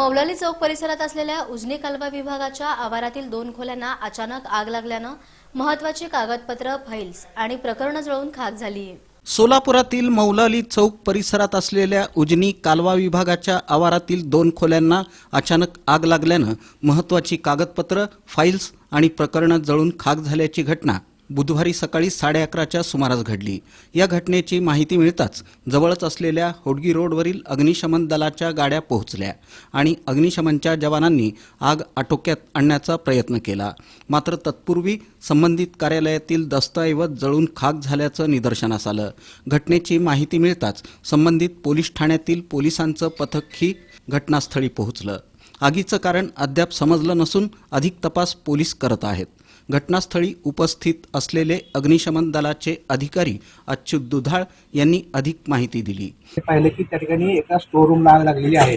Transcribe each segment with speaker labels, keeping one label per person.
Speaker 1: मौलाली चौक परिसरात असलेल्या उजनी कालवा विभागाच्या आवारातील दोन खोल्यांना अचानक आग लागल्यानं महत्वाची कागदपत्र फाईल्स आणि प्रकरणं जळून खाक झाली.
Speaker 2: सोलापुरातील मौलाली चौक परिसरात असलेल्या उजनी कालवा विभागाच्या आवारातील दोन खोल्यांना अचानक आग लागल्यानं महत्वाची कागदपत्र फाईल्स आणि प्रकरणं जळून खाक झाल्याची घटना बुधवारी सकाळी साडे अकराच्या सुमारास घडली. या घटनेची माहिती मिळताच जवळच असलेल्या होडगी रोडवरील अग्निशमन दलाच्या गाड्या पोहोचल्या आणि अग्निशमनच्या जवानांनी आग आटोक्यात आणण्याचा प्रयत्न केला. मात्र तत्पूर्वी संबंधित कार्यालयातील दस्तऐवज जळून खाक झाल्याचं निदर्शनास आलं. घटनेची माहिती मिळताच संबंधित पोलीस ठाण्यातील पोलिसांचं पथकही घटनास्थळी पोहोचलं. आगीचं कारण अद्याप समजलं नसून अधिक तपास पोलीस करत आहेत. घटनास्थळी उपस्थित असलेले अग्निशमन दलाचे अधिकारी अच्युत दुधाळ यांनी अधिक माहिती दिली.
Speaker 3: हे पाहिलं की त्या ठिकाणी एका स्टोर रूमला आग लागलेली आहे.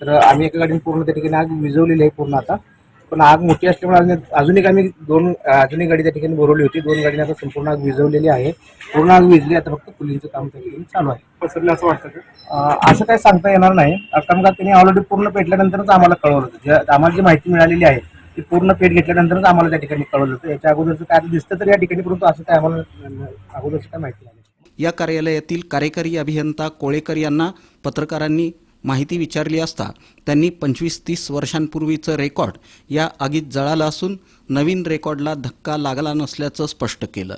Speaker 3: तर आम्ही एका गाडीने पूर्ण त्या ठिकाणी आग विझवलेली आहे पूर्ण आता. पण आग मोठी असल्यामुळे अजून अजून एक आम्ही दोन अजून एक गाडी त्या ठिकाणी बोरवली होती. दोन गाडीने आता संपूर्ण आग विझवलेली आहे. पूर्ण आग विझली आता फक्त पुलिंचं काम त्या ठिकाणी चालू आहे.
Speaker 4: पसरलं असं वाटतं का?
Speaker 3: असं काही सांगता येणार नाही. कारण का त्यांनी ऑलरेडी पूर्ण पेटल्यानंतरच आम्हाला कळवलं होतं. आम्हाला जी माहिती मिळालेली आहे ती पूर्ण पेट घेतल्यानंतरच आम्हाला त्या ठिकाणी कळवलं होतं याच्या अगोदरचं काय दिसतं तर या ठिकाणी परंतु असं काय आम्हाला अगोदरची काय माहिती नाही.
Speaker 2: या कार्यालयातील कार्यकारी अभियंता कोळेकर यांना पत्रकारांनी माहिती विचारली असता त्यांनी पंचवीस तीस वर्षांपूर्वीचं रेकॉर्ड या आगीत जळालं असून नवीन रेकॉर्डला धक्का लागला नसल्याचं स्पष्ट केलं.